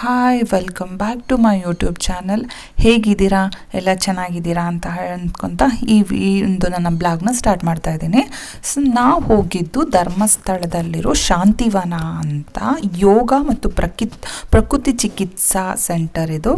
Hi welcome back to my YouTube channel ಹೇಗಿದ್ದೀರಾ? ಎಲ್ಲ ಚೆನ್ನಾಗಿದ್ದೀರಾ ಅಂತ ಅಂದ್ಕೊತ ಈ ಒಂದು ನನ್ನ ಬ್ಲಾಗ್ನ ಸ್ಟಾರ್ಟ್ ಮಾಡ್ತಾ ಇದ್ದೀನಿ. ಸೊ ನಾವು ಹೋಗಿದ್ದು ಧರ್ಮಸ್ಥಳದಲ್ಲಿರೋ ಶಾಂತಿವನ ಅಂತ ಯೋಗ ಮತ್ತು ಪ್ರಕೃತಿ ಪ್ರಕೃತಿ ಚಿಕಿತ್ಸಾ ಸೆಂಟರ್ ಇದು.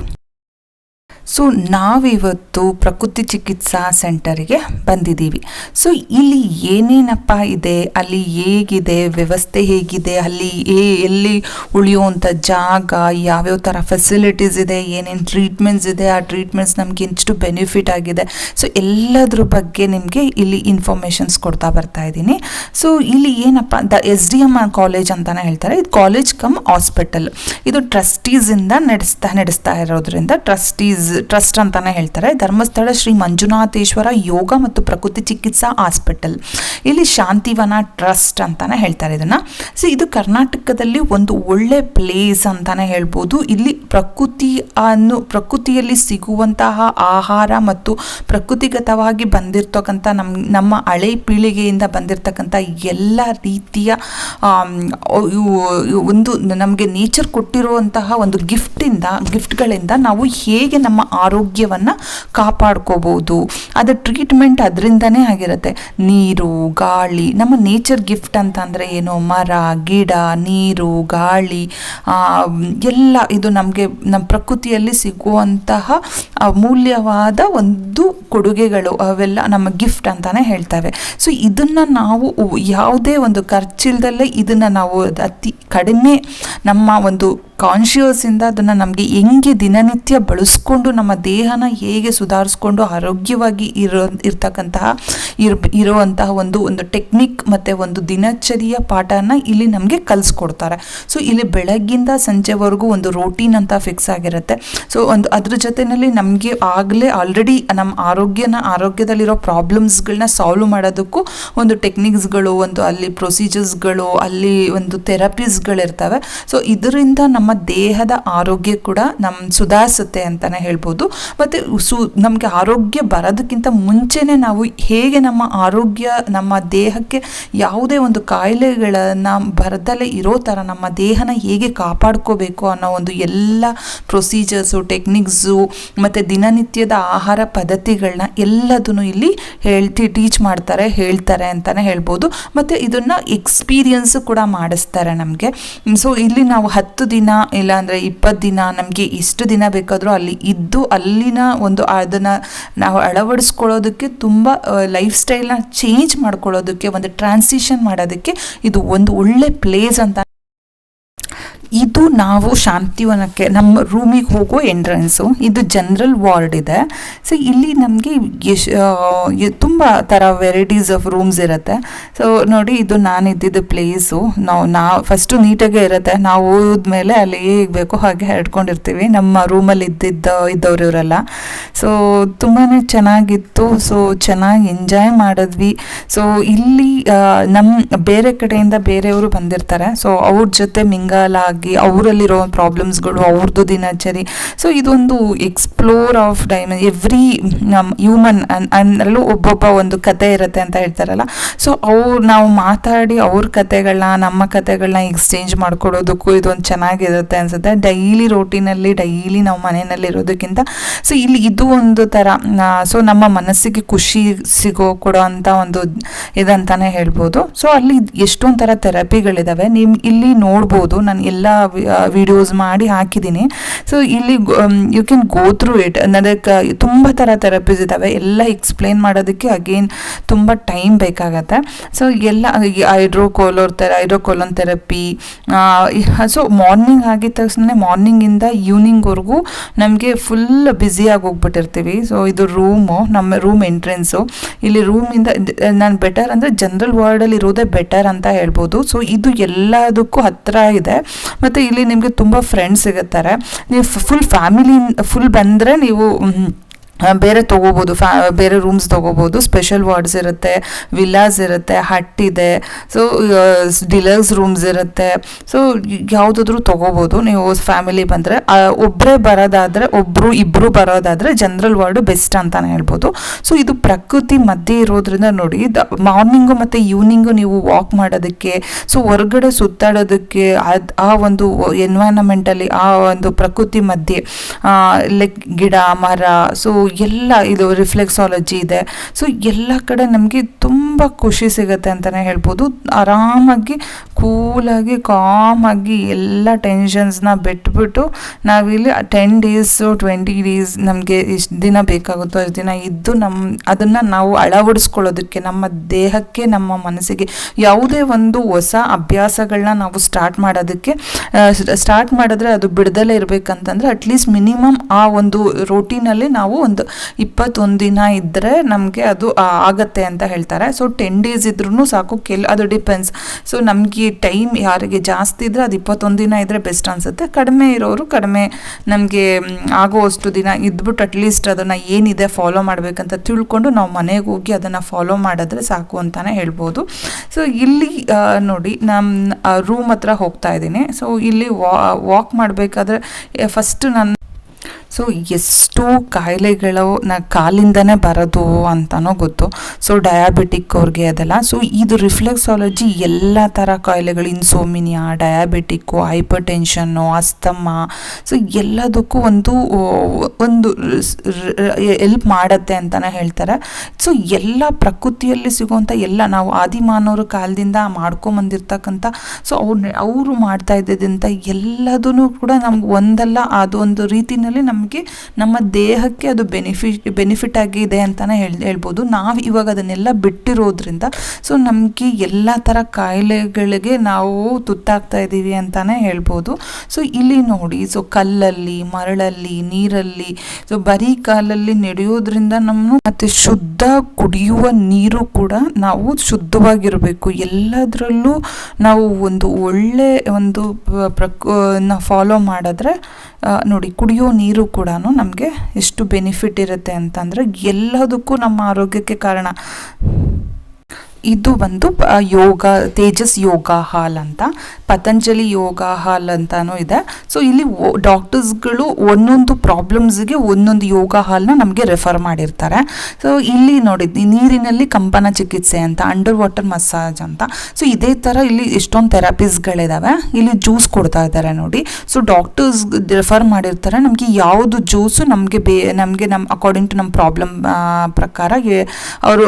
ಸೊ ನಾವಿವತ್ತು ಪ್ರಕೃತಿ ಚಿಕಿತ್ಸಾ ಸೆಂಟರಿಗೆ ಬಂದಿದ್ದೀವಿ. ಸೊ ಇಲ್ಲಿ ಏನೇನಪ್ಪ ಇದೆ? ಅಲ್ಲಿ ಹೇಗಿದೆ? ವ್ಯವಸ್ಥೆ ಹೇಗಿದೆ? ಅಲ್ಲಿ ಏ ಎಲ್ಲಿ ಉಳಿಯುವಂಥ ಜಾಗ? ಯಾವ್ಯಾವ ಥರ ಫೆಸಿಲಿಟೀಸ್ ಇದೆ? ಏನೇನು ಟ್ರೀಟ್ಮೆಂಟ್ಸ್ ಇದೆ? ಆ ಟ್ರೀಟ್ಮೆಂಟ್ಸ್ ನಮ್ಗೆ ಎಷ್ಟು ಬೆನಿಫಿಟ್ ಆಗಿದೆ. ಸೊ ಎಲ್ಲದ್ರ ಬಗ್ಗೆ ನಿಮಗೆ ಇಲ್ಲಿ ಇನ್ಫಾರ್ಮೇಷನ್ಸ್ ಕೊಡ್ತಾ ಬರ್ತಾ ಇದ್ದೀನಿ. ಸೊ ಇಲ್ಲಿ ಏನಪ್ಪ? The S D M college ಅಂತಲೇ ಹೇಳ್ತಾರೆ. ಇದು ಕಾಲೇಜ್ ಕಮ್ ಹಾಸ್ಪಿಟಲ್ ಇದು ಟ್ರಸ್ಟೀಸಿಂದ ನಡೆಸ್ತಾ ನಡೆಸ್ತಾ ಇರೋದ್ರಿಂದ ಟ್ರಸ್ಟೀಸ್ ಟ್ರಸ್ಟ್ ಅಂತಾನೆ ಹೇಳ್ತಾರೆ. ಧರ್ಮಸ್ಥಳ ಶ್ರೀ ಮಂಜುನಾಥೇಶ್ವರ ಯೋಗ ಮತ್ತು ಪ್ರಕೃತಿ ಚಿಕಿತ್ಸಾ ಹಾಸ್ಪಿಟಲ್. ಇಲ್ಲಿ ಶಾಂತಿವನ ಟ್ರಸ್ಟ್ ಅಂತಾನೆ ಹೇಳ್ತಾರೆ ಇದನ್ನ. ಸೊ ಇದು ಕರ್ನಾಟಕದಲ್ಲಿ ಒಂದು ಒಳ್ಳೆ ಪ್ಲೇಸ್ ಅಂತಾನೆ ಹೇಳ್ಬೋದು. ಇಲ್ಲಿ ಪ್ರಕೃತಿ ಅನ್ನು, ಪ್ರಕೃತಿಯಲ್ಲಿ ಸಿಗುವಂತಹ ಆಹಾರ ಮತ್ತು ಪ್ರಕೃತಿಗತವಾಗಿ ಬಂದಿರ್ತಕ್ಕಂಥ ನಮ್ಮ ನಮ್ಮ ಹಳೆ ಪೀಳಿಗೆಯಿಂದ ಬಂದಿರತಕ್ಕಂಥ ಎಲ್ಲ ರೀತಿಯ ಒಂದು ನಮಗೆ ನೇಚರ್ ಕೊಟ್ಟಿರುವಂತಹ ಒಂದು ಗಿಫ್ಟಿಂದ ಗಿಫ್ಟ್ಗಳಿಂದ ನಾವು ಹೇಗೆ ನಮ್ಮ ಆರೋಗ್ಯವನ್ನು ಕಾಪಾಡ್ಕೋಬೋದು. ಅದು ಟ್ರೀಟ್ಮೆಂಟ್ ಅದರಿಂದನೇ ಆಗಿರುತ್ತೆ. ನೀರು, ಗಾಳಿ, ನಮ್ಮ ನೇಚರ್ ಗಿಫ್ಟ್ ಅಂತ ಅಂದರೆ ಏನು? ಮರ, ಗಿಡ, ನೀರು, ಗಾಳಿ ಎಲ್ಲ ಇದು ನಮಗೆ ನಮ್ಮ ಪ್ರಕೃತಿಯಲ್ಲಿ ಸಿಗುವಂತಹ ಅಮೂಲ್ಯವಾದ ಒಂದು ಕೊಡುಗೆಗಳು ಅವೆಲ್ಲ ನಮ್ಮ ಗಿಫ್ಟ್ ಅಂತಾನೆ ಹೇಳ್ತವೆ. ಸೊ ಇದನ್ನು ನಾವು ಯಾವುದೇ ಒಂದು ಖರ್ಚಿಲ್ದಲ್ಲೇ ಇದನ್ನು ನಾವು ಅತಿ ಕಡಿಮೆ ನಮ್ಮ ಒಂದು ಕಾನ್ಷಿಯಸ್ಸಿಂದ ಅದನ್ನು ನಮಗೆ ಹೆಂಗೆ ದಿನನಿತ್ಯ ಬಳಸ್ಕೊಂಡು ನಮ್ಮ ದೇಹನ ಹೇಗೆ ಸುಧಾರಿಸ್ಕೊಂಡು ಆರೋಗ್ಯವಾಗಿ ಇರೋ, ಇರ್ತಕ್ಕಂತಹ ಇರ್, ಇರುವಂತಹ ಒಂದು ಒಂದು ಟೆಕ್ನಿಕ್ ಮತ್ತು ಒಂದು ದಿನಚರಿಯ ಪಾಠನ ಇಲ್ಲಿ ನಮಗೆ ಕಲಿಸ್ಕೊಡ್ತಾರೆ. ಸೊ ಇಲ್ಲಿ ಬೆಳಗ್ಗಿಂದ ಸಂಜೆವರೆಗೂ ಒಂದು ರೋಟೀನ್ ಅಂತ ಫಿಕ್ಸ್ ಆಗಿರುತ್ತೆ. ಸೊ ಒಂದು ಅದ್ರ ಜೊತೆಯಲ್ಲಿ ನಮಗೆ ಆಗಲೇ ಆಲ್ರೆಡಿ ನಮ್ಮ ಆರೋಗ್ಯನ, ಆರೋಗ್ಯದಲ್ಲಿರೋ ಪ್ರಾಬ್ಲಮ್ಸ್ಗಳನ್ನ ಸಾಲ್ವ್ ಮಾಡೋದಕ್ಕೂ ಒಂದು ಟೆಕ್ನಿಕ್ಸ್ಗಳು ಒಂದು ಅಲ್ಲಿ ಪ್ರೊಸೀಜರ್ಸ್ಗಳು ಅಲ್ಲಿ ಒಂದು ಥೆರಪೀಸ್ಗಳಿರ್ತವೆ ಸೊ ಇದರಿಂದ ನಮ್ಮ ದೇಹದ ಆರೋಗ್ಯ ಕೂಡ ನಮ್ಮ ಸುಧಾರಿಸುತ್ತೆ ಅಂತಲೇ ಹೇಳ್ಬೋದು. ಮತ್ತು ಸು, ನಮಗೆ ಆರೋಗ್ಯ ಬರೋದಕ್ಕಿಂತ ಮುಂಚೆನೇ ನಾವು ಹೇಗೆ ನಮ್ಮ ಆರೋಗ್ಯ, ನಮ್ಮ ದೇಹಕ್ಕೆ ಯಾವುದೇ ಒಂದು ಕಾಯಿಲೆಗಳನ್ನು ಬರದಲ್ಲೇ ಇರೋ ಥರ ನಮ್ಮ ದೇಹನ ಹೇಗೆ ಕಾಪಾಡ್ಕೋಬೇಕು ಅನ್ನೋ ಒಂದು ಎಲ್ಲ ಪ್ರೊಸೀಜರ್ಸು ಟೆಕ್ನಿಕ್ಸು ಮತ್ತು ದಿನನಿತ್ಯದ ಆಹಾರ ಪದ್ಧತಿಗಳನ್ನ ಎಲ್ಲದನ್ನು ಇಲ್ಲಿ ಹೇಳ್ತಿ ಟೀಚ್ ಮಾಡ್ತಾರೆ, ಹೇಳ್ತಾರೆ ಅಂತಲೇ ಹೇಳ್ಬೋದು. ಮತ್ತು ಇದನ್ನು ಎಕ್ಸ್ಪೀರಿಯನ್ಸು ಕೂಡ ಮಾಡಿಸ್ತಾರೆ ನಮಗೆ. ಸೊ ಇಲ್ಲಿ ನಾವು ಹತ್ತು ದಿನ ಇಲ್ಲಾಂದರೆ ಇಪ್ಪತ್ತು ದಿನ ನಮಗೆ ಎಷ್ಟು ದಿನ ಬೇಕಾದರೂ ಅಲ್ಲಿ ಇದ್ದು ಅಲ್ಲಿನ ಒಂದು ಅದನ್ನು ನಾವು ಅಳವಡಿಸ್ಕೊಳ್ಳೋದಕ್ಕೆ ತುಂಬ ಲೈಫ್ ಸ್ಟೈಲ್ನ ಚೇಂಜ್ ಮಾಡ್ಕೊಳ್ಳೋದಕ್ಕೆ, ಒಂದು ಟ್ರಾನ್ಸಿಷನ್ ಮಾಡೋದಕ್ಕೆ ಇದು ಒಂದು ಒಳ್ಳೆ ಪ್ಲೇಸ್ ಅಂತ ಇದು ನಾವು ಶಾಂತಿವನಕ್ಕೆ ನಮ್ಮ ರೂಮಿಗೆ ಹೋಗೋ ಎಂಟ್ರೆನ್ಸು ಇದು ಜನರಲ್ ವಾರ್ಡ್ ಇದೆ. ಸೊ ಇಲ್ಲಿ ನಮಗೆ ಎಶ್ ತುಂಬ ಥರ ವೆರೈಟೀಸ್ ಆಫ್ ರೂಮ್ಸ್ ಇರುತ್ತೆ. ಸೊ ನೋಡಿ ಇದು ನಾನು ಇದ್ದಿದ್ದ ಪ್ಲೇಸು ನಾವು, ನಾ ಫಸ್ಟು ನೀಟಾಗೆ ಇರುತ್ತೆ. ನಾವು ಹೋದ್ಮೇಲೆ ಅಲ್ಲಿ ಹೇಗೆ ಬೇಕೋ ಹಾಗೆ ಹರಡ್ಕೊಂಡಿರ್ತೀವಿ. ನಮ್ಮ ರೂಮಲ್ಲಿ ಇದ್ದಿದ್ದ ಇದ್ದವ್ರು ಇವರೆಲ್ಲ ಸೊ ತುಂಬಾ ಚೆನ್ನಾಗಿತ್ತು. ಸೊ ಚೆನ್ನಾಗಿ ಎಂಜಾಯ್ ಮಾಡಿದ್ವಿ. ಸೊ ಇಲ್ಲಿ ನಮ್ಮ ಬೇರೆ ಕಡೆಯಿಂದ ಬೇರೆಯವರು ಬಂದಿರ್ತಾರೆ. ಸೊ ಅವ್ರ ಜೊತೆ ಮಿಂಗಲ್ ಆಗಿ ಅವರಲ್ಲಿರೋ ಪ್ರಾಬ್ಲಮ್ಸ್ಗಳು ಅವ್ರದ್ದು ದಿನಚರಿ. ಸೊ ಇದೊಂದು ಎಕ್ಸ್ಪ್ಲೋರ್ ಆಫ್ ಡೈಮ ಎವ್ರಿ ನಮ್ಮ ಹ್ಯೂಮನ್ ಅಲ್ಲೂ ಒಬ್ಬೊಬ್ಬ ಒಂದು ಕತೆ ಇರುತ್ತೆ ಅಂತ ಹೇಳ್ತಾರಲ್ಲ. ಸೊ ಅವ್ರು, ನಾವು ಮಾತಾಡಿ ಅವ್ರ ಕತೆಗಳನ್ನ ನಮ್ಮ ಕತೆಗಳನ್ನ ಎಕ್ಸ್ಚೇಂಜ್ ಮಾಡ್ಕೊಡೋದಕ್ಕೂ ಇದೊಂದು ಚೆನ್ನಾಗಿರುತ್ತೆ ಅನ್ಸುತ್ತೆ. ಡೈಲಿ ರೋಟಿನಲ್ಲಿ ಡೈಲಿ ನಾವು ಮನೆಯಲ್ಲಿ ಇರೋದಕ್ಕಿಂತ ಸೊ ಇಲ್ಲಿ ಇದು ಒಂದು ಥರ ಸೊ ನಮ್ಮ ಮನಸ್ಸಿಗೆ ಖುಷಿ ಸಿಗೋ ಕೊಡೋ ಅಂಥ ಒಂದು ಇದಂತಾನೆ ಹೇಳ್ಬೋದು. ಸೊ ಅಲ್ಲಿ ಎಷ್ಟೊಂದು ಥರ ಥೆರಪಿಗಳಿದ್ದಾವೆ ನಿಮ್ಮ ಇಲ್ಲಿ ನೋಡ್ಬೋದು. ನಾನು ಎಲ್ಲ ವಿಡಿಯೋಸ್ ಮಾಡಿ ಹಾಕಿದ್ದೀನಿ. ಸೊ ಇಲ್ಲಿ you can go through it ಅದಕ್ಕೆ ತುಂಬ ಥರ ಥೆರಪೀಸ್ ಇದ್ದಾವೆ ಎಲ್ಲ ಎಕ್ಸ್ಪ್ಲೇನ್ ಮಾಡೋದಕ್ಕೆ ಅಗೇನ್ ತುಂಬ ಟೈಮ್ ಬೇಕಾಗತ್ತೆ. ಸೊ ಎಲ್ಲ ಹೈಡ್ರೋಕೋಲೋರ್ ಥರ ಹೈಡ್ರೋಕೋಲೋನ್ ಥೆರಪಿ ಸೊ ಮಾರ್ನಿಂಗ್ ಆಗಿದ ತಕ್ಷಣ ಮಾರ್ನಿಂಗಿಂದ ಈವ್ನಿಂಗ್ವರೆಗೂ ನಮಗೆ ಫುಲ್ ಬ್ಯುಸಿಯಾಗಿ ಹೋಗ್ಬಿಟ್ಟಿರ್ತೀವಿ. ಸೊ ಇದು ರೂಮು ನಮ್ಮ ರೂಮ್ ಎಂಟ್ರೆನ್ಸು ಇಲ್ಲಿ ರೂಮಿಂದ ನಾನು ಬೆಟರ್ ಅಂದರೆ ಜನರಲ್ ವರ್ಲ್ಡಲ್ಲಿ ಇರೋದೇ ಬೆಟರ್ ಅಂತ ಹೇಳ್ಬೋದು. ಸೊ ಇದು ಎಲ್ಲದಕ್ಕೂ ಹತ್ತಿರ ಇದೆ. ಮತ್ತು ಇಲ್ಲಿ ನಿಮಗೆ ತುಂಬ ಫ್ರೆಂಡ್ಸ್ ಸಿಗುತ್ತಾರೆ. ನೀವು ಫುಲ್ ಫ್ಯಾಮಿಲಿ ಫುಲ್ ಬಂದರೆ ನೀವು ಬೇರೆ ತೊಗೋಬೋದು, ಫ್ಯಾ, ಬೇರೆ ರೂಮ್ಸ್ ತೊಗೋಬೋದು ಸ್ಪೆಷಲ್ ವಾರ್ಡ್ಸ್ ಇರುತ್ತೆ ವಿಲ್ಲಾಸ್ ಇರುತ್ತೆ ಹಟ್ ಇದೆ ಸೊ ಡಿಲಕ್ಸ್ ರೂಮ್ಸ್ ಇರುತ್ತೆ ಸೊ ಯಾವುದಾದ್ರೂ ತೊಗೋಬೋದು, ನೀವು ಫ್ಯಾಮಿಲಿ ಬಂದರೆ ಒಬ್ಬರೇ ಬರೋದಾದರೆ ಒಬ್ಬರು ಇಬ್ಬರು ಬರೋದಾದರೆ ಜನರಲ್ ವಾರ್ಡು ಬೆಸ್ಟ್ ಅಂತಲೇ ಹೇಳ್ಬೋದು. ಸೊ ಇದು ಪ್ರಕೃತಿ ಮಧ್ಯೆ ಇರೋದ್ರಿಂದ ನೋಡಿ ಮಾರ್ನಿಂಗು ಮತ್ತು ಈವ್ನಿಂಗು ನೀವು ವಾಕ್ ಮಾಡೋದಕ್ಕೆ ಸೊ ಹೊರಗಡೆ ಸುತ್ತಾಡೋದಕ್ಕೆ, ಅದು, ಆ ಒಂದು ಎನ್ವೈರನ್ಮೆಂಟಲ್ಲಿ ಆ ಒಂದು ಪ್ರಕೃತಿ ಮಧ್ಯೆ ಲೈಕ್ ಗಿಡ, ಮರ ಸೊ ಎಲ್ಲ ಇದು ರಿಫ್ಲೆಕ್ಸಾಲಜಿ ಇದೆ. ಸೊ ಎಲ್ಲ ಕಡೆ ನಮಗೆ ತುಂಬ ಖುಷಿ ಸಿಗುತ್ತೆ ಅಂತಲೇ ಹೇಳ್ಬೋದು. ಆರಾಮಾಗಿ, ಕೂಲಾಗಿ, ಕಾಮಾಗಿ ಎಲ್ಲ ಟೆನ್ಷನ್ಸ್ನ ಬಿಟ್ಬಿಟ್ಟು ನಾವಿಲ್ಲಿ ಟೆನ್ ಡೇಸು ಟ್ವೆಂಟಿ ಡೇಸ್ ನಮಗೆ ಇಷ್ಟು ದಿನ ಬೇಕಾಗುತ್ತೋ ಅಷ್ಟು ದಿನ ಇದ್ದು ನಮ್ಮ ಅದನ್ನು ನಾವು ಅಳವಡಿಸ್ಕೊಳ್ಳೋದಕ್ಕೆ, ನಮ್ಮ ದೇಹಕ್ಕೆ, ನಮ್ಮ ಮನಸ್ಸಿಗೆ ಯಾವುದೇ ಒಂದು ಹೊಸ ಅಭ್ಯಾಸಗಳನ್ನ ನಾವು ಸ್ಟಾರ್ಟ್ ಮಾಡೋದಕ್ಕೆ ಸ್ಟಾರ್ಟ್ ಮಾಡಿದ್ರೆ ಅದು ಬಿಡದಲ್ಲೇ ಇರಬೇಕಂತಂದರೆ ಅಟ್ಲೀಸ್ಟ್ ಮಿನಿಮಮ್ ಆ ಒಂದು ರೋಟೀನಲ್ಲಿ ನಾವು ಒಂದು ಇಪ್ಪತ್ತೊಂದು ದಿನ ಇದ್ದರೆ ನಮಗೆ ಅದು ಆಗತ್ತೆ ಅಂತ ಹೇಳ್ತಾರೆ. ಸೊ ಟೆನ್ ಡೇಸ್ ಇದ್ರೂ ಸಾಕು. ಕೆಲ್, ಅದು ಡಿಪೆಂಡ್ಸ್ ಸೊ ನಮಗೆ ಟೈಮ್ ಯಾರಿಗೆ ಜಾಸ್ತಿ ಇದ್ದರೆ ಅದು ಇಪ್ಪತ್ತೊಂದು ದಿನ ಇದ್ದರೆ ಬೆಸ್ಟ್ ಅನಿಸುತ್ತೆ. ಕಡಿಮೆ ಇರೋರು ಕಡಿಮೆ ನಮಗೆ ಆಗೋವಷ್ಟು ದಿನ ಇದ್ಬಿಟ್ಟು ಅಟ್ಲೀಸ್ಟ್ ಅದನ್ನು ಏನಿದೆ ಫಾಲೋ ಮಾಡಬೇಕಂತ ತಿಳ್ಕೊಂಡು ನಾವು ಮನೆಗೆ ಹೋಗಿ ಅದನ್ನು ಫಾಲೋ ಮಾಡಿದ್ರೆ ಸಾಕು ಅಂತಲೇ ಹೇಳ್ಬೋದು. ಸೊ ಇಲ್ಲಿ ನೋಡಿ ನಮ್ಮ ರೂಮ್ ಹತ್ರ ಹೋಗ್ತಾ ಇದ್ದೀನಿ. ಸೊ ಇಲ್ಲಿ ವಾಕ್ ಮಾಡಬೇಕಾದ್ರೆ ಫಸ್ಟ್ ನನ್ನ ಸೊ ಎಷ್ಟು ಕಾಯಿಲೆಗಳು ನ ಕಾಲಿಂದನೇ ಬರೋದು ಅಂತಲೂ ಗೊತ್ತು. ಸೊ ಡಯಾಬಿಟಿಕ್ ಅವ್ರಿಗೆ ಅದೆಲ್ಲ. ಸೊ ಇದು ರಿಫ್ಲೆಕ್ಸಾಲಜಿ ಎಲ್ಲ ಥರ ಕಾಯಿಲೆಗಳು insomnia diabetic hypertension asthma so ಎಲ್ಲದಕ್ಕೂ ಒಂದು ಒಂದು ಎಲ್ಪ್ ಮಾಡುತ್ತೆ ಅಂತಲೇ ಹೇಳ್ತಾರೆ. ಸೊ ಎಲ್ಲ ಪ್ರಕೃತಿಯಲ್ಲಿ ಸಿಗುವಂಥ ಎಲ್ಲ ನಾವು ಆದಿಮಾನವರು ಕಾಲದಿಂದ ಮಾಡ್ಕೊಂಬಂದಿರ್ತಕ್ಕಂಥ ಸೊ ಅವ್ರು, ಅವರು ಮಾಡ್ತಾ ಇದ್ದಿದ್ದಂಥ ಎಲ್ಲದೂ ಕೂಡ ನಮ್ಗೆ ಒಂದಲ್ಲ, ಅದೊಂದು ರೀತಿಯಲ್ಲಿ ನಮಗೆ, ನಮ್ಮ ದೇಹಕ್ಕೆ ಅದು ಬೆನಿಫಿಟ್ ಬೆನಿಫಿಟ್ ಆಗಿದೆ ಅಂತಲೇ ಹೇಳಿ, ಹೇಳ್ಬೋದು. ನಾವು ಇವಾಗ ಅದನ್ನೆಲ್ಲ ಬಿಟ್ಟಿರೋದ್ರಿಂದ ಸೊ ನಮಗೆ ಎಲ್ಲ ಥರ ಕಾಯಿಲೆಗಳಿಗೆ ನಾವು ತುತ್ತಾಗ್ತಾ ಇದ್ದೀವಿ ಅಂತಲೇ ಹೇಳ್ಬೋದು. ಸೊ ಇಲ್ಲಿ ನೋಡಿ ಸೊ ಕಲ್ಲಲ್ಲಿ, ಮರಳಲ್ಲಿ, ನೀರಲ್ಲಿ ಸೊ ಬರೀ ಕಾಲಲ್ಲಿ ನಡೆಯೋದ್ರಿಂದ ನಮ್ಮ ಮತ್ತು ಶುದ್ಧ ಕುಡಿಯುವ ನೀರು ಕೂಡ ನಾವು ಶುದ್ಧವಾಗಿರಬೇಕು. ಎಲ್ಲದರಲ್ಲೂ ನಾವು ಒಂದು ಒಳ್ಳೆ ಒಂದು ಪ್ರಕ್ ಫಾಲೋ ಮಾಡಿದ್ರೆ ನೋಡಿ ಕುಡಿಯೋ ನೀರು ಕೂಡ ನಮಗೆ ಎಷ್ಟು ಬೆನಿಫಿಟ್ ಇರುತ್ತೆ ಅಂತಂದರೆ ಎಲ್ಲದಕ್ಕೂ ನಮ್ಮ ಆರೋಗ್ಯಕ್ಕೆ ಕಾರಣ. ಇದು ಬಂದು ಯೋಗ, ತೇಜಸ್ ಯೋಗ ಹಾಲ್ ಅಂತ, ಪತಂಜಲಿ ಯೋಗ ಹಾಲ್ ಅಂತಾನೂ ಇದೆ. ಸೊ ಇಲ್ಲಿ ಡಾಕ್ಟರ್ಸ್ಗಳು ಒಂದೊಂದು ಪ್ರಾಬ್ಲಮ್ಸ್ಗೆ ಒಂದೊಂದು ಯೋಗ ಹಾಲ್ನ ನಮಗೆ ರೆಫರ್ ಮಾಡಿರ್ತಾರೆ. ಸೊ ಇಲ್ಲಿ ನೋಡಿ ನೀರಿನಲ್ಲಿ ಕಂಪನ ಚಿಕಿತ್ಸೆ ಅಂತ, ಅಂಡರ್ ವಾಟರ್ ಮಸಾಜ್ ಅಂತ ಸೊ ಇದೇ ಥರ ಇಲ್ಲಿ ಎಷ್ಟೊಂದು ಥೆರಪೀಸ್ಗಳಿದ್ದಾವೆ ಇಲ್ಲಿ ಜ್ಯೂಸ್ ಕೊಡ್ತಾ ಇದ್ದಾರೆ ನೋಡಿ. ಸೊ ಡಾಕ್ಟರ್ಸ್ ರೆಫರ್ ಮಾಡಿರ್ತಾರೆ. ನಮಗೆ ಯಾವುದು ಜ್ಯೂಸು ನಮಗೆ ಬೇ, ನಮಗೆ ನಮ್ಮ ಅಕಾರ್ಡಿಂಗ್ ಟು ನಮ್ಮ ಪ್ರಾಬ್ಲಮ್ ಪ್ರಕಾರ ಅವರು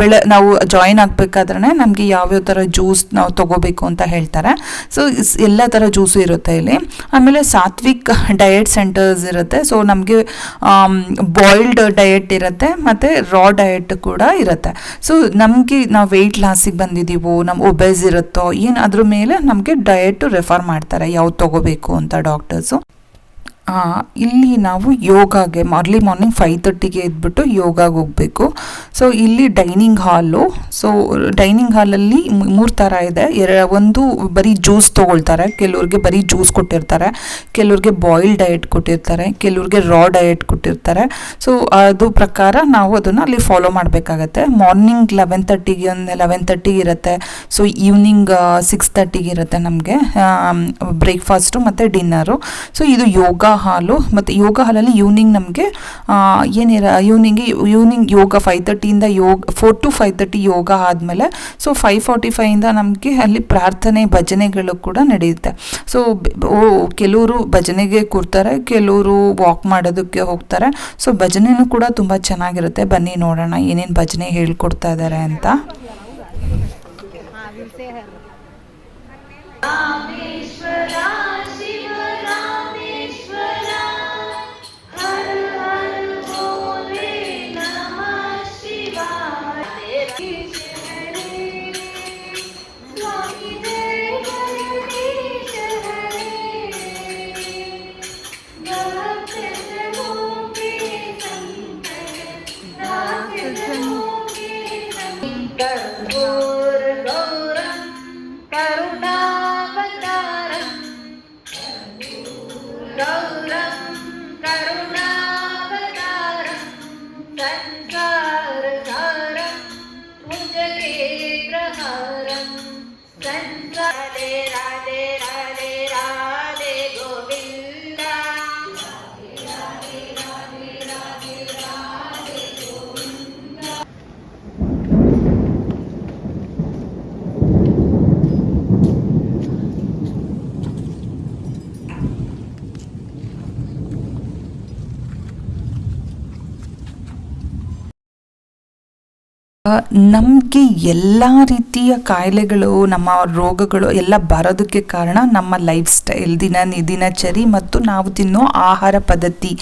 ಬೆಳೆ, ನಾವು ಜಾಯಿನ್ ಆಗಬೇಕಾದ್ರೆ ನಮಗೆ ಯಾವ್ಯಾವ ಥರ ಜ್ಯೂಸ್ ನಾವು ತೊಗೋಬೇಕು ಅಂತ ಹೇಳ್ತಾರೆ. ಸೊ ಎಲ್ಲ ಥರ ಜ್ಯೂಸು ಇರುತ್ತೆ ಇಲ್ಲಿ. ಆಮೇಲೆ ಸಾತ್ವಿಕ್ ಡಯಟ್ ಸೆಂಟರ್ಸ್ ಇರುತ್ತೆ. ಸೊ ನಮಗೆ ಬಾಯ್ಲ್ಡ್ ಡಯಟ್ ಇರುತ್ತೆ ಮತ್ತು ರಾ ಡಯಟ್ ಕೂಡ ಇರುತ್ತೆ. ಸೊ ನಮಗೆ ನಾವು ವೆಯ್ಟ್ ಲಾಸಿಗೆ ಬಂದಿದ್ದೀವೋ ನಮ್ಮ ಒಬೆಸ್ ಇರುತ್ತೋ, ಏನು ಅದ್ರ ಮೇಲೆ ನಮಗೆ ಡಯಟ್ ರೆಫರ್ ಮಾಡ್ತಾರೆ, ಯಾವ್ದು ತಗೋಬೇಕು ಅಂತ ಡಾಕ್ಟರ್ಸು ಇಲ್ಲಿ ನಾವು ಯೋಗಾಗೆ ಅರ್ಲಿ ಮಾರ್ನಿಂಗ್ ಫೈವ್ ತರ್ಟಿಗೆ ಇದ್ಬಿಟ್ಟು ಯೋಗಾಗೆ ಹೋಗಬೇಕು. ಸೊ ಇಲ್ಲಿ ಡೈನಿಂಗ್ ಹಾಲು ಸೊ ಡೈನಿಂಗ್ ಹಾಲಲ್ಲಿ ಮೂರು ಥರ ಇದೆ. ಎರ, ಒಂದು ಬರೀ ಜ್ಯೂಸ್ ತೊಗೊಳ್ತಾರೆ. ಕೆಲವ್ರಿಗೆ ಬರೀ ಜ್ಯೂಸ್ ಕೊಟ್ಟಿರ್ತಾರೆ. ಕೆಲವ್ರಿಗೆ ಬಾಯ್ಲ್ ಡಯಟ್ ಕೊಟ್ಟಿರ್ತಾರೆ. ಕೆಲವ್ರಿಗೆ ರಾ ಡಯಟ್ ಕೊಟ್ಟಿರ್ತಾರೆ. ಸೊ ಅದು ಪ್ರಕಾರ ನಾವು ಅದನ್ನು ಅಲ್ಲಿ ಫಾಲೋ ಮಾಡಬೇಕಾಗತ್ತೆ. ಮಾರ್ನಿಂಗ್ ಲೆವೆನ್ ತರ್ಟಿಗೆ ಒಂದು ಲೆವೆನ್ ತರ್ಟಿಗೆ ಇರುತ್ತೆ. ಸೊ ಈವ್ನಿಂಗ್ ಸಿಕ್ಸ್ ತರ್ಟಿಗೆ ಇರುತ್ತೆ ನಮಗೆ. ಬ್ರೇಕ್ಫಾಸ್ಟು ಮತ್ತು ಡಿನ್ನರು ಸೊ ಇದು ಯೋಗ ಹಾಲು ಮತ್ತು ಯೋಗ ಹಾಲಲ್ಲಿ ಈವ್ನಿಂಗ್ ನಮಗೆ ಏನಿರ evening evening yoga five ತರ್ಟಿಯಿಂದ yoga four to five thirty yoga ಆದಮೇಲೆ ಸೊ ಫೈವ್ ಫಾರ್ಟಿ ಫೈವಿಂದ ನಮಗೆ ಅಲ್ಲಿ ಪ್ರಾರ್ಥನೆ ಭಜನೆಗಳು ಕೂಡ ನಡೆಯುತ್ತೆ ಸೊ ಕೆಲವರು ಭಜನೆಗೆ ಕೂರ್ತಾರೆ ಕೆಲವರು ವಾಕ್ ಮಾಡೋದಕ್ಕೆ ಹೋಗ್ತಾರೆ. ಸೊ ಭಜನೆನೂ ಕೂಡ ತುಂಬ ಚೆನ್ನಾಗಿರುತ್ತೆ. ಬನ್ನಿ ನೋಡೋಣ ಏನೇನು ಭಜನೆ ಹೇಳ್ಕೊಡ್ತಾ ಇದ್ದಾರೆ ಅಂತ. ನಮಗೆ ಎಲ್ಲ ರೀತಿಯ ಕಾಯಿಲೆಗಳು, ನಮ್ಮ ರೋಗಗಳು ಎಲ್ಲ ಬರೋದಕ್ಕೆ ಕಾರಣ ನಮ್ಮ ಲೈಫ್ ಸ್ಟೈಲ್ ದಿನ ದಿನಚರಿ ಮತ್ತು ನಾವು ತಿನ್ನೋ ಆಹಾರ ಪದ್ಧತಿ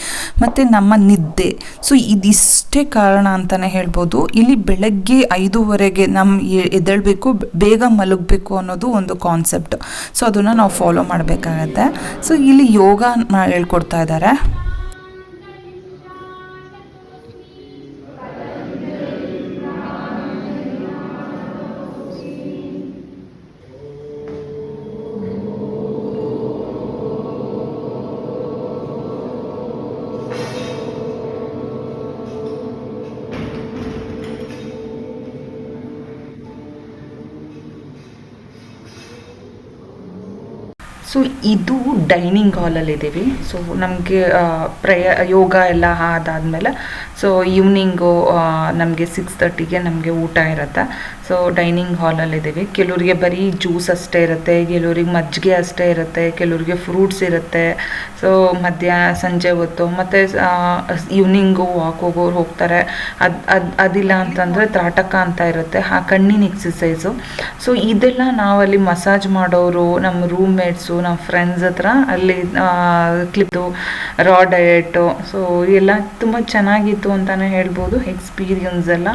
ಮತ್ತು ನಮ್ಮ ನಿದ್ದೆ. ಸೊ ಇದಿಷ್ಟೇ ಕಾರಣ ಅಂತಲೇ ಹೇಳ್ಬೋದು. ಇಲ್ಲಿ ಬೆಳಗ್ಗೆ ಐದೂವರೆಗೆ ನಮ್ಮ ಎದ್ದೇಳಬೇಕು ಬೇಗ ಮಲಗಬೇಕು ಅನ್ನೋದು ಒಂದು ಕಾನ್ಸೆಪ್ಟ್ ಸೊ ಅದನ್ನು ನಾವು ಫಾಲೋ ಮಾಡಬೇಕಾಗತ್ತೆ. ಸೊ ಇಲ್ಲಿ ಯೋಗ ಹೇಳ್ಕೊಡ್ತಾ ಇದ್ದಾರೆ. ಸೊ ಇದು ಡೈನಿಂಗ್ ಹಾಲಲ್ಲಿ ಇದ್ದೀವಿ. ಸೊ ನಮಗೆ ಪ್ರಯ, ಯೋಗ ಎಲ್ಲ ಅದಾದಮೇಲೆ ಸೊ ಈವ್ನಿಂಗು ನಮಗೆ ಸಿಕ್ಸ್ ತರ್ಟಿಗೆ ನಮಗೆ ಊಟ ಇರುತ್ತೆ. ಸೊ ಡೈನಿಂಗ್ ಹಾಲಲ್ಲಿ ಇದ್ದೀವಿ. ಕೆಲವರಿಗೆ ಬರೀ ಜ್ಯೂಸ್ ಅಷ್ಟೇ ಇರುತ್ತೆ, ಕೆಲವ್ರಿಗೆ ಮಜ್ಜಿಗೆ ಅಷ್ಟೇ ಇರುತ್ತೆ, ಕೆಲವರಿಗೆ ಫ್ರೂಟ್ಸ್ ಇರುತ್ತೆ. ಸೊ ಮಧ್ಯ, ಸಂಜೆ ಹೊತ್ತು, ಮತ್ತು ಈವ್ನಿಂಗು ವಾಕ್ ಹೋಗೋರು ಹೋಗ್ತಾರೆ. ಅದು ಅದು, ಅದಿಲ್ಲ ಅಂತಂದರೆ ತ್ರಾಟಕ ಅಂತ ಇರುತ್ತೆ, ಆ ಕಣ್ಣಿನ ಎಕ್ಸಸೈಸು ಸೊ ಇದೆಲ್ಲ ನಾವಲ್ಲಿ ಮಸಾಜ್ ಮಾಡೋರು, ನಮ್ಮ ರೂಮ್ಮೇಟ್ಸು ನಮ್ಮ ಫ್ರೆಂಡ್ಸ್ ಹತ್ರ ಅಲ್ಲಿ ಕ್ಲಿಪ್ಪು ರಾ ಡಯಟು ಸೊ ಎಲ್ಲ ತುಂಬ ಚೆನ್ನಾಗಿತ್ತು ಅಂತಲೇ ಹೇಳ್ಬೋದು ಎಕ್ಸ್ಪೀರಿಯನ್ಸ್ ಎಲ್ಲ.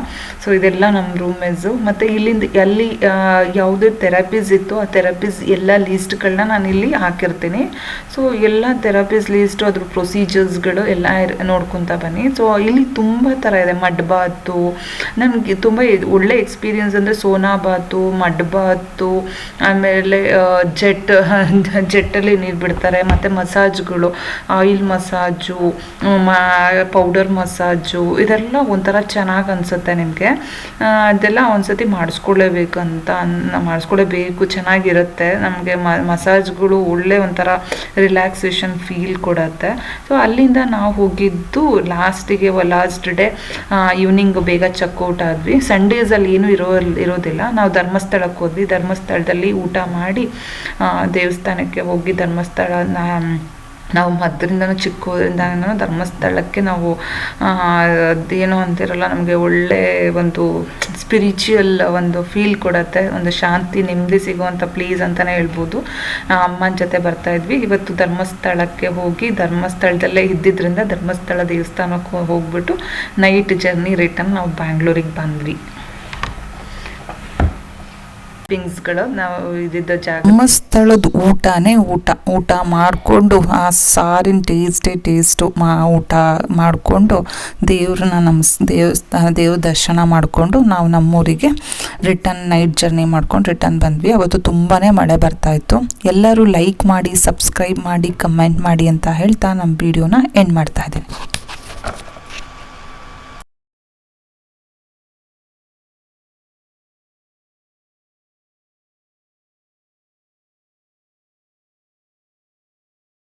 ಸೊ ಇದೆಲ್ಲ ನಮ್ಮ ರೂಮ್ಮೇಟ್ಸು ಮತ್ತು ಇಲ್ಲಿಂದ ಎಲ್ಲಿ ಆ, ಯಾವುದೇ ಥೆರಪೀಸ್ ಇತ್ತು ಆ ಥೆರಪೀಸ್ ಎಲ್ಲ ಲೀಸ್ಟ್ಗಳನ್ನ ನಾನು ಇಲ್ಲಿ ಹಾಕಿರ್ತೀನಿ. ಸೊ ಎಲ್ಲ ಥೆರಪೀಸ್ ಲೀಸ್ಟು ಅದ್ರ ಪ್ರೊಸೀಜರ್ಸ್ಗಳು ಎಲ್ಲ ನೋಡ್ಕೊತ ಬನ್ನಿ. ಸೊ ಇಲ್ಲಿ ತುಂಬ ಥರ ಇದೆ ಮಡ್ ಬಾತು ನನಗೆ ತುಂಬ ಒಳ್ಳೆ ಎಕ್ಸ್ಪೀರಿಯನ್ಸ್ ಅಂದರೆ ಸೋನಾ ಬಾತು ಮಡ್ ಬಾತು ಆಮೇಲೆ ಜೆಟ್ ಜೆಟ್ಟಲ್ಲಿ ನೀರು ಬಿಡ್ತಾರೆ ಮತ್ತು ಮಸಾಜ್ಗಳು ಆಯಿಲ್ ಮಸಾಜು ಪೌಡರ್ ಮಸಾಜು ಇದೆಲ್ಲ ಒಂಥರ ಚೆನ್ನಾಗಿ ಅನಿಸುತ್ತೆ ನಿಮಗೆ. ಅದೆಲ್ಲ ಒಂದ್ಸತಿ ಮಾಡಿಸ್ಕೊಳ್ಳೇಬೇಕು ಅಂತ ಮಾಡಿಸ್ಕೊಳ್ಳೇಬೇಕು ಚೆನ್ನಾಗಿರುತ್ತೆ. ನಮಗೆ ಮಸಾಜ್ಗಳು ಒಳ್ಳೆ ಒಂಥರ ರಿಲ್ಯಾಕ್ಸೇಷನ್ ಫೀಲ್ ಕೊಡುತ್ತೆ. ಸೊ ಅಲ್ಲಿಂದ ನಾವು ಹೋಗಿದ್ದು ಲಾಸ್ಟಿಗೆ ಲಾಸ್ಟ್ ಡೇ ಈವ್ನಿಂಗ್ ಬೇಗ ಚೆಕ್ಔಟ್ ಆದ್ವಿ. ಸಂಡೇಸಲ್ಲಿ ಏನೂ ಇರೋ ಇರೋದಿಲ್ಲ. ನಾವು ಧರ್ಮಸ್ಥಳಕ್ಕೆ ಹೋದ್ವಿ. ಧರ್ಮಸ್ಥಳದಲ್ಲಿ ಊಟ ಮಾಡಿ ಆ, ದೇವಸ್ಥಾನಕ್ಕೆ ಹೋಗಿ ಧರ್ಮಸ್ಥಳ ನಾವು ಮದ್ರಿಂದನೂ ಚಿಕ್ಕದಿಂದನೂ ಧರ್ಮಸ್ಥಳಕ್ಕೆ ನಾವು ಅದೇನು ಅಂತಿರಲ್ಲ, ನಮಗೆ ಒಳ್ಳೆ ಒಂದು ಸ್ಪಿರಿಚುವಲ್ ಒಂದು ಫೀಲ್ ಕೊಡುತ್ತೆ, ಒಂದು ಶಾಂತಿ, ನೆಮ್ಮದಿ ಸಿಗುವಂಥ ಪ್ಲೇಸ್ ಅಂತಲೇ ಹೇಳ್ಬೋದು. ಅಮ್ಮನ ಜೊತೆ ಬರ್ತಾ ಇದ್ವಿ. ಇವತ್ತು ಧರ್ಮಸ್ಥಳಕ್ಕೆ ಹೋಗಿ ಧರ್ಮಸ್ಥಳದಲ್ಲೇ ಇದ್ದಿದ್ದರಿಂದ ಧರ್ಮಸ್ಥಳ ದೇವಸ್ಥಾನಕ್ಕೆ ಹೋಗ್ಬಿಟ್ಟು ನೈಟ್ ಜರ್ನಿ ರಿಟರ್ನ್ ನಾವು ಬ್ಯಾಂಗ್ಳೂರಿಗೆ ಬಂದ್ವಿ. ಪಿಂಗ್ಸ್ಗಳು ನಾವು ಇದ್ದಿದ್ದ ಜಾಗ. ಸ್ಥಳದ ಊಟನೇ ಊಟ. ಊಟ ಮಾಡಿಕೊಂಡು ಆ ಸಾರಿನ ಟೇಸ್ಟೇ ಟೇಸ್ಟು ಮಾ ಊಟ ಮಾಡಿಕೊಂಡು ದೇವ್ರನ್ನ ನಮಸ್ ದೇವಸ್ಥಾನ ದೇವ್ರ ದರ್ಶನ ಮಾಡಿಕೊಂಡು ನಾವು ನಮ್ಮೂರಿಗೆ ರಿಟರ್ನ್ ನೈಟ್ ಜರ್ನಿ ಮಾಡ್ಕೊಂಡು ರಿಟರ್ನ್ ಬಂದ್ವಿ. ಅವತ್ತು ತುಂಬಾ ಮಳೆ ಬರ್ತಾಯಿತ್ತು ಎಲ್ಲರೂ ಲೈಕ್ ಮಾಡಿ ಸಬ್ಸ್ಕ್ರೈಬ್ ಮಾಡಿ ಕಮೆಂಟ್ ಮಾಡಿ ಅಂತ ಹೇಳ್ತಾ ನಮ್ಮ ವಿಡಿಯೋನ ಎಂಡ್ ಮಾಡ್ತಾ ಇದ್ದೀನಿ.